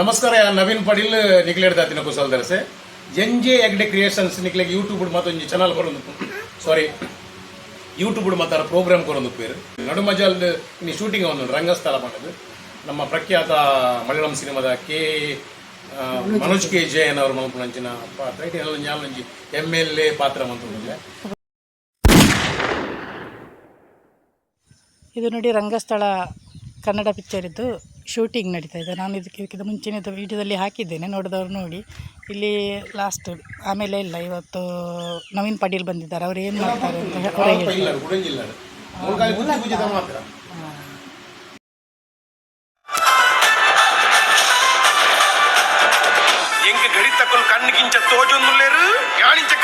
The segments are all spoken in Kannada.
ನಮಸ್ಕಾರ ನವೀನ್ ಪಾಟೀಲ್ ನಿಕ್ಲೇಡ್ ದಾತಿನ ಕುಸಲ್ ದರಸೆ ಜೆ ಎಗ್ಡೆ ಕ್ರಿಯೇಷನ್ಸ್ ನಿಕ್ಲೆಗ್ ಯೂಟ್ಯೂಬ್ ಮತ್ತೊಂದು ಚಾನಲ್ ಕೊಡೋದು ಸಾರಿ ಯೂಟ್ಯೂಬ್ ಮಾತಾರ ಪ್ರೋಗ್ರಾಮ್ ಕೊಡೋದು ಪೇರು ನಡು ಮಜಾಲ್ ಇನ್ನು ಶೂಟಿಂಗ್ ಒಂದು ರಂಗಸ್ಥಳ ಮಾಡೋದು ನಮ್ಮ ಪ್ರಖ್ಯಾತ ಮಲಯಾಳಂ ಸಿನಿಮಾದ ಕೆ ಮನೋಜ್ ಕೆ ಜಯನ್ ಅವರು ಮಲ್ಪನಂಚಿನ ಪಾತ್ರ. ನ್ಯಾಲೊಂಜಿ ಎಂ ಎಲ್ ಎ ಪಾತ್ರ ಮಂತ್ರಿಲ್ಲ ಇದು ನೋಡಿ ರಂಗಸ್ಥಳ ಕನ್ನಡ ಪಿಕ್ಚರಿದ್ದು ಶೂಟಿಂಗ್ ನಡೀತಾ ಇದೆ ನಾನು ಇದಕ್ಕೆ ಇದಕ್ಕಿಂತ ಮುಂಚಿನದು ವೀಡಿಯೋದಲ್ಲಿ ಹಾಕಿದ್ದೇನೆ ನೋಡಿದವರು ನೋಡಿ ಇಲ್ಲಿ ಲಾಸ್ಟ್ ಆಮೇಲೆ ಇಲ್ಲ ಇವತ್ತು ನವೀನ್ ಪಾಟೀಲ್ ಬಂದಿದ್ದಾರೆ ಅವ್ರು ಏನು ಮಾಡ್ತಾರೆ ಅಂತ ಹೇಳ್ತಾರೆ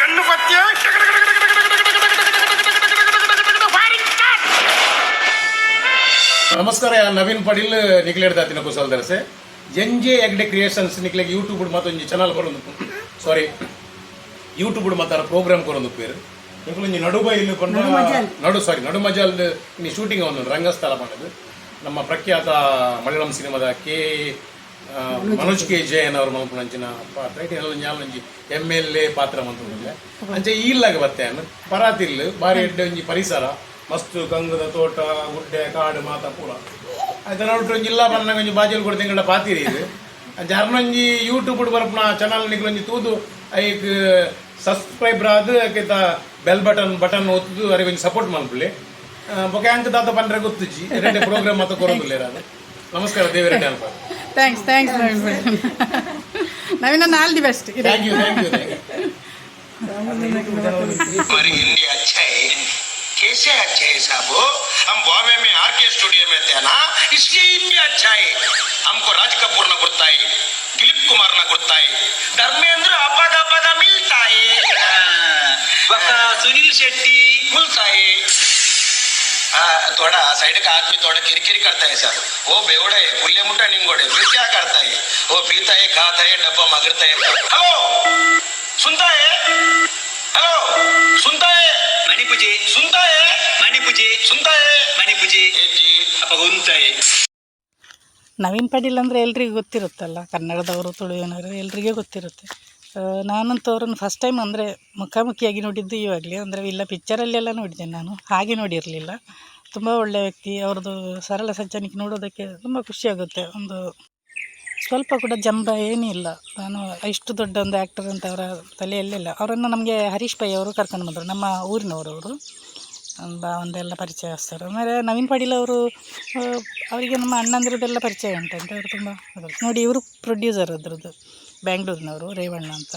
ಕಣ್ಣು ಬುದ್ಧಿ ನಮಸ್ಕಾರ ನವೀನ್ ಪಾಟೀಲ್ ನಿಕ್ಲೇಡ್ ದಾತಿನ ಕುಸಲ್ ದರಸೆ ಜೆ ಎಗ್ಡೆ ಕ್ರಿಯೇಷನ್ಸ್ ನಿಕ್ಲೆಗ್ ಯೂಟ್ಯೂಬ್ ಮತ್ತೊಂದು ಚಾನಲ್ ಕೊರೊಂದು ಸಾರಿ ಯೂಟ್ಯೂಬ್ ಮಾತಾರ ಪ್ರೋಗ್ರಾಮ್ ಕೊರೊಂದು ಪೇರು. ಒಂಜಿ ನಡುಬ ಇಲ್ಲಿ ಕೊಂಡ ನಡು ಸಾರಿ ನಡು ಮಜಾಲ್ ನೀ ಶೂಟಿಂಗ್ ಒಂದು ರಂಗಸ್ಥಳ ಮಾಡೋದು ನಮ್ಮ ಪ್ರಖ್ಯಾತ ಮಲಯಾಳಂ ಸಿನಿಮಾದ ಕೆ ಮನೋಜ್ ಕೆ ಜಯನ್ ಅವರು ಮಲ್ಪನಂಚಿನ ಪಾತ್ರ. ಇಟ್ಟು ಎಲ್ಲ ಎಂ ಎಲ್ ಎ ಪಾತ್ರ ಮಂತ್ರಿಲ್ಲ ಅಂಚೆ ಇಲ್ಲಾಗ ಬತ್ತೇನು ಪರಾತಿಲ್ ಬಾರಿ ಎಡ್ಡೆ ಒಂಜಿ ಪರಿಸರ. ಮಸ್ತ್ ಗಂಗದ ತೋಟ ಗುಡ್ಡೆ ಕಾಡು ಮಾತ ಪೂರ ಅದನ್ನ ನೋಡ್ರಿ ಜಿಲ್ಲಾ ಬಣ್ಣ ಒಂಜಿ ಬಾಜಲ್ ಕೊಡ್ತೀನಿ ತಿಂಗಳ ಪಾತಿರಿ ಇದು. ಯೂಟ್ಯೂಬ್ ಹರ್ನೊಂಜಿ ಯೂಟ್ಯೂಬ್ ಬರ್ಪನ ಚಾನಲ್ ನಿಕ್ಲೊಂಜಿ ತೂದು ಐಕ್ ಸಬ್ಸ್ಕ್ರೈಬರ್ ಆದ್ ಆಯ್ತ ಬೆಲ್ ಬಟನ್ ಬಟನ್ ಒತ್ತು ಅರೆ ಒಂಜಿ ಸಪೋರ್ಟ್ ಮಲ್ಪುಲಿ ಬೊಕೆ ಅಂಕ ದಾತ ಪಂಡ್ರೆ ಗೊತ್ತುಜಿ ರೆಡ್ಡಿ ಪ್ರೋಗ್ರಾಮ್ ಮಾತ ಕೊರೊಂದುಲ್ಲ ಅದು ನಮಸ್ಕಾರ ದೇವರೆಡ್ಡಿ ಅಲ್ಪ thanks thanks Naveen all the best ಇದೆ. ಥ್ಯಾಂಕ್ ಯು ಥ್ಯಾಂಕ್ ಯು कैसे अच्छे है साहब हम बॉम्बे में आर के स्टूडियो में थे ना इसलिए हिंदी अच्छा है। हमको राज कपूर न गुर्ता है दिलीप कुमार न गुर्ता है धर्मेंद्र अपद अपद मिलता है। सुनील शेट्टी। मिलता है। हाँ, थोड़ा साइड का आदमी थोड़ा किरकिरी करता है सर। वो बेवड़े पुल्ले मुट्टा निंगोड़े फिर क्या करता है? वो पीता है खाता है डब्बा मगरता है। हेलो सुनता है? हेलो सुनता है? मणिपुजी सुनता है? ಪೂಜೆ ಮನೆ ಪೂಜೆ. ನವೀನ್ ಪಾಟೀಲ್ ಅಂದ್ರೆ ಎಲ್ರಿಗೂ ಗೊತ್ತಿರುತ್ತಲ್ಲ ಕನ್ನಡದವರು ತುಳುವಿನವರು ಎಲ್ಲರಿಗೂ ಗೊತ್ತಿರುತ್ತೆ. ನಾನಂತೂ ಅವ್ರನ್ನ ಫಸ್ಟ್ ಟೈಮ್ ಅಂದರೆ ಮುಖಾಮುಖಿಯಾಗಿ ನೋಡಿದ್ದು ಇವಾಗಲೇ. ಅಂದರೆ ಇಲ್ಲ ಪಿಕ್ಚರಲ್ಲೆಲ್ಲ ನೋಡಿದ್ದೇನೆ ನಾನು. ಹಾಗೆ ನೋಡಿರಲಿಲ್ಲ. ತುಂಬ ಒಳ್ಳೆಯ ವ್ಯಕ್ತಿ. ಅವ್ರದ್ದು ಸರಳ ಸಜ್ಜನಿಕೆ ನೋಡೋದಕ್ಕೆ ತುಂಬ ಖುಷಿಯಾಗುತ್ತೆ ಒಂದು ಸ್ವಲ್ಪ ಕೂಡ ಜಂಬ ಏನಿಲ್ಲ ನಾನು ಇಷ್ಟು ದೊಡ್ಡ ಒಂದು ಆ್ಯಕ್ಟರ್ ಅಂತ ಅವರ ತಲೆಯಲ್ಲಿಲ್ಲ. ಅವರನ್ನು ನಮಗೆ ಹರೀಶ್ ಪೈ ಅವರು ಕರ್ಕೊಂಡು ಬಂದರು. ನಮ್ಮ ಊರಿನವರು ಅವರು. ಬಾ ಒಂದೆಲ್ಲ ಪರಿಚಯಸ್ಥರು ಆಮೇಲೆ ನವೀನ್ ಪಾಟೀಲ್ ಅವರು ಅವರಿಗೆ ನಮ್ಮ ಅಣ್ಣಂದಿರದೆಲ್ಲ ಪರಿಚಯ ಉಂಟಂತೆ ಅವರು ತುಂಬ ನೋಡಿ, ಇವರು ಪ್ರೊಡ್ಯೂಸರ್ ಅದ್ರದ್ದು, ಬ್ಯಾಂಗ್ಳೂರಿನವರು, ರೇವಣ್ಣ ಅಂತ.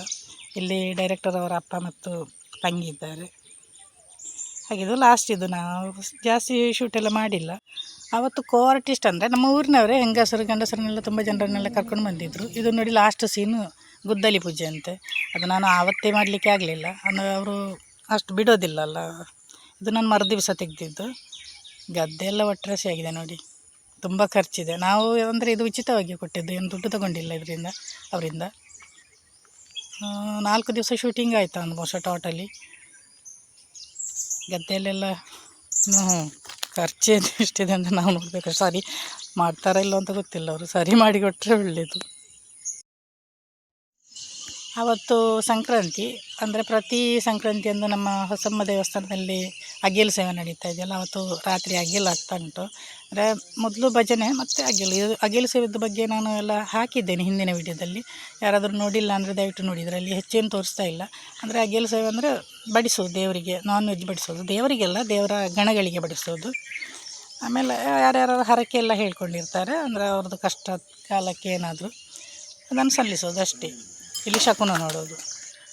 ಇಲ್ಲಿ ಡೈರೆಕ್ಟರ್ ಅವರ ಅಪ್ಪ ಮತ್ತು ತಂಗಿ ಇದ್ದಾರೆ. ಹಾಗಿದು ಲಾಸ್ಟ್ ಇದು. ನಾವು ಜಾಸ್ತಿ ಶೂಟೆಲ್ಲ ಮಾಡಿಲ್ಲ. ಆವತ್ತು ಕೋ ಆರ್ಟಿಸ್ಟ್ ಅಂದರೆ ನಮ್ಮ ಊರಿನವರೇ, ಹೆಂಗಸರು, ಗಂಡಸರನ್ನೆಲ್ಲ ತುಂಬ ಜನರನ್ನೆಲ್ಲ ಕರ್ಕೊಂಡು ಬಂದಿದ್ದರು ಇದು ನೋಡಿ ಲಾಸ್ಟ್ ಸೀನು ಗುದ್ದಲಿ ಪೂಜೆ ಅಂತೆ. ಅದು ನಾನು ಆವತ್ತೇ ಮಾಡಲಿಕ್ಕೆ ಆಗಲಿಲ್ಲ. ಅಂದರೆ ಅವರು ಅಷ್ಟು ಬಿಡೋದಿಲ್ಲಲ್ಲ ಇದು ನಾನು ಮರು ದಿವಸ ತೆಗೆದಿದ್ದು. ಗದ್ದೆ ಎಲ್ಲ ಒಟ್ಟರಾಶಿ ಆಗಿದೆ ನೋಡಿ. ತುಂಬ ಖರ್ಚಿದೆ. ನಾವು ಅಂದರೆ ಇದು ಉಚಿತವಾಗಿ ಕೊಟ್ಟಿದ್ದು, ಏನು ದುಡ್ಡು ತಗೊಂಡಿಲ್ಲ ಇದರಿಂದ, ಅವರಿಂದ. ನಾಲ್ಕು ದಿವಸ ಶೂಟಿಂಗ್ ಆಯಿತು ಅನ್ಬೋಸ ಟೋಟಲಿ ಗದ್ದೆಯಲ್ಲೆಲ್ಲ ಹ್ಞೂ ಖರ್ಚು ಎಷ್ಟಿದೆ ಅಂತ ನಾವು ನೋಡಬೇಕು. ಸರಿ ಮಾಡ್ತಾರಾ ಇಲ್ಲೋ ಅಂತ ಗೊತ್ತಿಲ್ಲ ಅವರು. ಸರಿ ಮಾಡಿ ಕೊಟ್ಟರೆ ಒಳ್ಳೆಯದು ಆವತ್ತು ಸಂಕ್ರಾಂತಿ, ಅಂದರೆ ಪ್ರತಿ ಸಂಕ್ರಾಂತಿಯಂದು ನಮ್ಮ ಹೊಸಮ್ಮ ದೇವಸ್ಥಾನದಲ್ಲಿ ಅಗ್ಗಿಲು ಸೇವೆ ನಡೀತಾ ಇದೆಯಲ್ಲ, ಅವತ್ತು ರಾತ್ರಿ ಅಗ್ಗಿಲು ಆಗ್ತಾ ಉಂಟು. ಅಂದರೆ ಮೊದಲು ಭಜನೆ, ಮತ್ತು ಅಗ್ಗಿಲು ಇದು ಅಗ್ಗಿಲು ಸೇವೆದ ಬಗ್ಗೆ ನಾನು ಎಲ್ಲ ಹಾಕಿದ್ದೇನೆ ಹಿಂದಿನ ವಿಡಿಯೋದಲ್ಲಿ. ಯಾರಾದರೂ ನೋಡಿಲ್ಲ ಅಂದರೆ ದಯವಿಟ್ಟು ನೋಡಿ, ಇದರಲ್ಲಿ ಹೆಚ್ಚೇನು ತೋರಿಸ್ತಾ ಇಲ್ಲ. ಅಂದರೆ ಅಗ್ಗಿಲು ಸೇವೆ ಅಂದರೆ ಬಡಿಸೋದು ದೇವರಿಗೆ ನಾನ್ ವೆಜ್ ಬಡಿಸೋದು ದೇವರಿಗೆಲ್ಲ ದೇವರ ಗಣಗಳಿಗೆ ಬಡಿಸೋದು ಆಮೇಲೆ ಯಾರ್ಯಾರು ಹರಕೆ ಎಲ್ಲ ಹೇಳ್ಕೊಂಡಿರ್ತಾರೆ, ಅಂದರೆ ಅವ್ರದ್ದು ಕಷ್ಟ, ಕಾಲಕ್ಕೆ ಏನಾದರೂ ಅದನ್ನು ಸಲ್ಲಿಸೋದು ಅಷ್ಟೇ. ಇಲ್ಲಿ ಶಕುನ ನೋಡೋದು.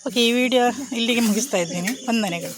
ಓಕೆ ಈ ವಿಡಿಯೋ ಇಲ್ಲಿಗೆ ಮುಗಿಸ್ತಾ ಇದ್ದೀನಿ. ವಂದನೆಗಳು.